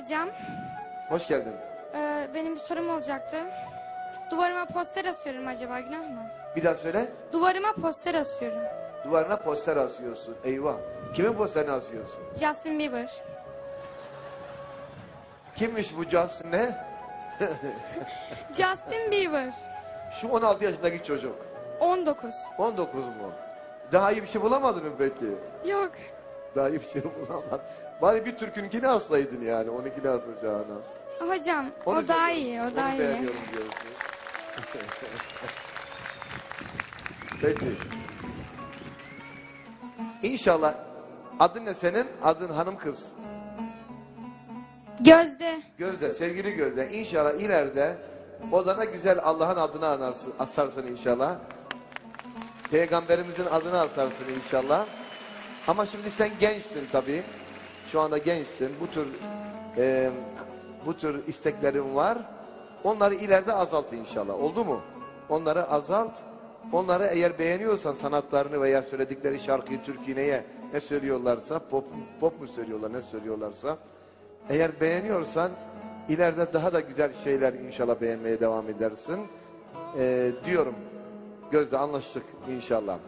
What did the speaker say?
hocam. Hoş geldin. Ee, benim bir sorum olacaktı. Duvarıma poster asıyorum acaba günah mı? Bir daha söyle. Duvarıma poster asıyorum. Duvarına poster asıyorsun. Eyvah. Kimin posterini asıyorsun? Justin Bieber. Kimmiş bu Justin ne? Justin Bieber. Şu 16 yaşındaki çocuk. 19. 19 mu? Daha iyi bir şey bulamadın mı peki? Yok. Daha iyi bir şey bulamadın. Bari bir Türk'ünkini assaydın yani. Onunkini asacağına. Hocam Onu o daha iyi, o Onu daha iyi. beğeniyorum diyorsun. Peki. İnşallah adın ne senin? Adın hanım kız. Gözde. Gözde, sevgili Gözde. İnşallah ileride odana güzel Allah'ın adını anarsın, asarsın inşallah. Peygamberimizin adını asarsın inşallah. Ama şimdi sen gençsin tabii. Şu anda gençsin. Bu tür e, bu tür isteklerin var. Onları ileride azalt inşallah. Oldu mu? Onları azalt. Onları eğer beğeniyorsan sanatlarını veya söyledikleri şarkıyı, türküyü neye ne söylüyorlarsa, pop, pop mu söylüyorlar, ne söylüyorlarsa eğer beğeniyorsan ileride daha da güzel şeyler inşallah beğenmeye devam edersin. Ee, diyorum. Gözde anlaştık inşallah.